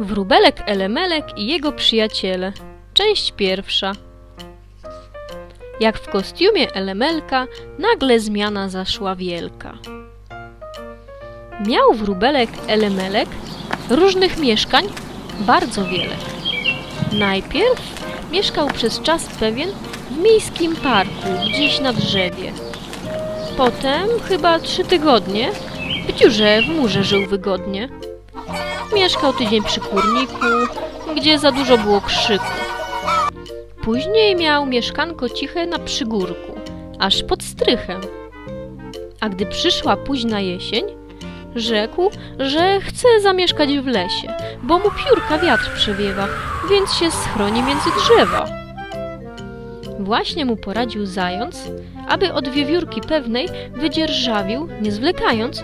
Wróbelek Elemelek i jego przyjaciele. Część pierwsza. Jak w kostiumie Elemelka nagle zmiana zaszła wielka. Miał wróbelek Elemelek różnych mieszkań bardzo wiele. Najpierw mieszkał przez czas pewien w miejskim parku, gdzieś na drzewie. Potem, chyba trzy tygodnie, w dziurze w murze żył wygodnie. Mieszkał tydzień przy kurniku, gdzie za dużo było krzyku. Później miał mieszkanko ciche na przygórku, aż pod strychem. A gdy przyszła późna jesień, rzekł, że chce zamieszkać w lesie, bo mu piórka wiatr przewiewa, więc się schroni między drzewa. Właśnie mu poradził zając, aby od wiewiórki pewnej wydzierżawił, nie zwlekając,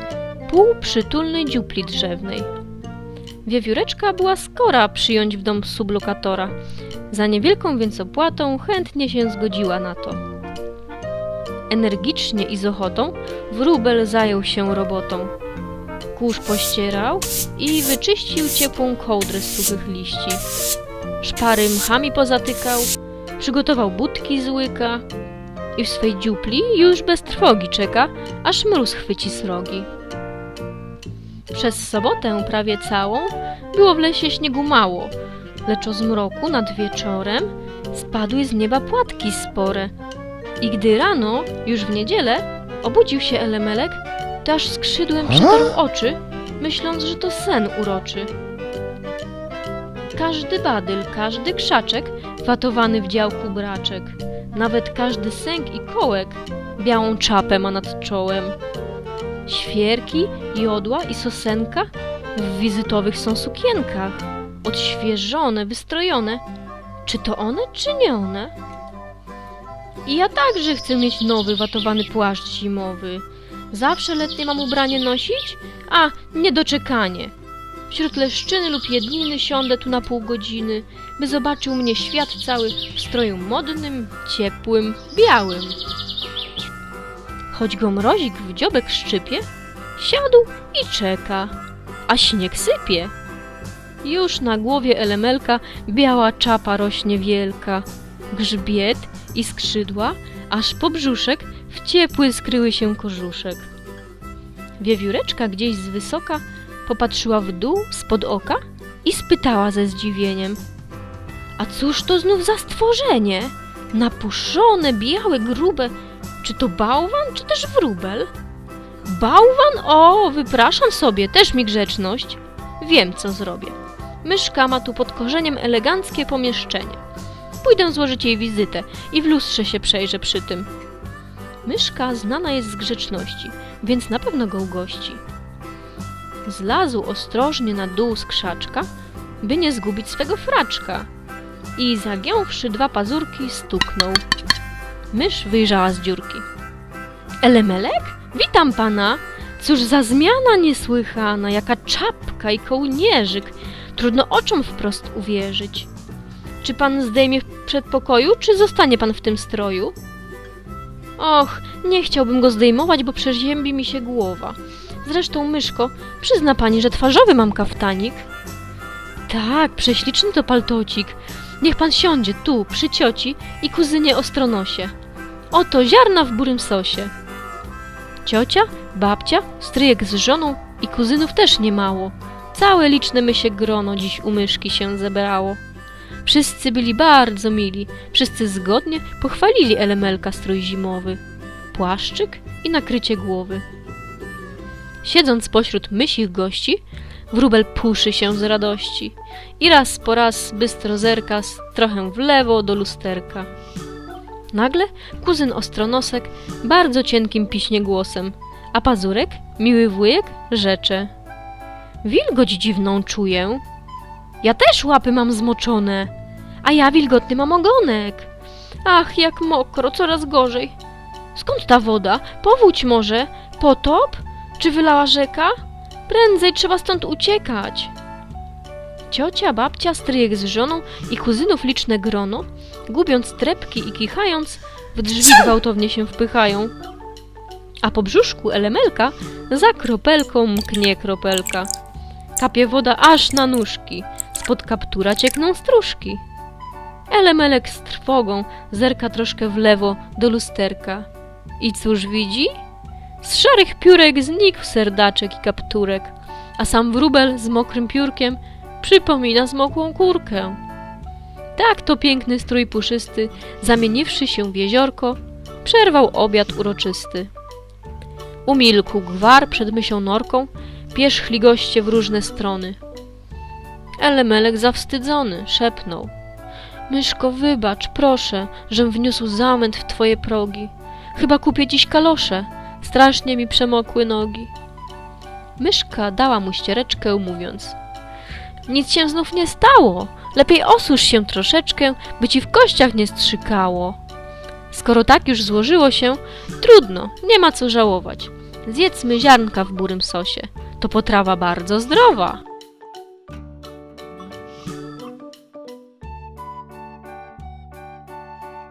pół przytulnej dziupli drzewnej. Wiewióreczka była skora przyjąć w dom sublokatora. Za niewielką więc opłatą chętnie się zgodziła na to. Energicznie i z ochotą wróbel zajął się robotą. Kurz pościerał i wyczyścił ciepłą kołdrę z suchych liści. Szpary mchami pozatykał, przygotował budki z łyka i w swej dziupli już bez trwogi czeka, aż mróz chwyci srogi. Przez sobotę prawie całą było w lesie śniegu mało, lecz o zmroku nad wieczorem spadły z nieba płatki spore. I gdy rano, już w niedzielę, obudził się Elemelek, to aż skrzydłem przetarł oczy, myśląc, że to sen uroczy. Każdy badyl, każdy krzaczek watowany w działku braczek, nawet każdy sęk i kołek białą czapę ma nad czołem. Świerki, jodła i sosenka w wizytowych są sukienkach, odświeżone, wystrojone. Czy to one, czy nie one? I ja także chcę mieć nowy, watowany płaszcz zimowy. Zawsze letnie mam ubranie nosić? A, niedoczekanie. Wśród leszczyny lub jedniny siądę tu na pół godziny, by zobaczył mnie świat cały w stroju modnym, ciepłym, białym. Choć go mrozik w dziobek szczypie, siadł i czeka, a śnieg sypie. Już na głowie Elemelka biała czapa rośnie wielka, grzbiet i skrzydła, aż po brzuszek w ciepły skryły się kożuszek. Wiewióreczka gdzieś z wysoka popatrzyła w dół spod oka i spytała ze zdziwieniem. A cóż to znów za stworzenie? Napuszone, białe, grube. Czy to bałwan, czy też wróbel? Bałwan? O, wypraszam sobie, też mi grzeczność. Wiem, co zrobię. Myszka ma tu pod korzeniem eleganckie pomieszczenie. Pójdę złożyć jej wizytę i w lustrze się przejrzę przy tym. Myszka znana jest z grzeczności, więc na pewno go ugości. Zlazł ostrożnie na dół z krzaczka, by nie zgubić swego fraczka i zagiąwszy dwa pazurki stuknął. Mysz wyjrzała z dziurki. Elemelek? Witam pana! Cóż za zmiana niesłychana, jaka czapka i kołnierzyk! Trudno oczom wprost uwierzyć. Czy pan zdejmie w przedpokoju, czy zostanie pan w tym stroju? Och, nie chciałbym go zdejmować, bo przeziębi mi się głowa. Zresztą, myszko, przyzna pani, że twarzowy mam kaftanik. Tak, prześliczny to paltocik. Niech pan siądzie tu, przy cioci i kuzynie Ostronosie. Oto ziarna w burym sosie. Ciocia, babcia, stryjek z żoną i kuzynów też niemało. Całe liczne mysie grono dziś u myszki się zebrało. Wszyscy byli bardzo mili, wszyscy zgodnie pochwalili Elemelka strój zimowy, płaszczyk i nakrycie głowy. Siedząc pośród mysich gości, wróbel puszy się z radości i raz po raz bystro zerka trochę w lewo do lusterka. Nagle kuzyn Ostronosek bardzo cienkim piśnie głosem, a Pazurek, miły wujek, rzecze. Wilgoć dziwną czuję. Ja też łapy mam zmoczone, a ja wilgotny mam ogonek. Ach, jak mokro, coraz gorzej. Skąd ta woda? Powódź może? Potop? Czy wylała rzeka? Prędzej trzeba stąd uciekać. Ciocia, babcia, stryjek z żoną i kuzynów liczne grono, gubiąc trepki i kichając, w drzwi gwałtownie się wpychają. A po brzuszku elemelka za kropelką mknie kropelka. Kapie woda aż na nóżki, spod kaptura ciekną stróżki. Elemelek z trwogą zerka troszkę w lewo do lusterka. I cóż widzi? Z szarych piórek znikł serdaczek i kapturek, a sam wróbel z mokrym piórkiem przypomina zmokłą kurkę. Tak to piękny strój puszysty, zamieniwszy się w jeziorko, przerwał obiad uroczysty. Umilkł gwar przed mysią norką, pierzchli goście w różne strony. Elemelek zawstydzony szepnął. Myszko, wybacz, proszę, żem wniósł zamęt w twoje progi. Chyba kupię dziś kalosze, strasznie mi przemokły nogi. Myszka dała mu ściereczkę, mówiąc Nic się znów nie stało, lepiej osusz się troszeczkę, by ci w kościach nie strzykało. Skoro tak już złożyło się, trudno, nie ma co żałować. Zjedzmy ziarnka w burym sosie, to potrawa bardzo zdrowa.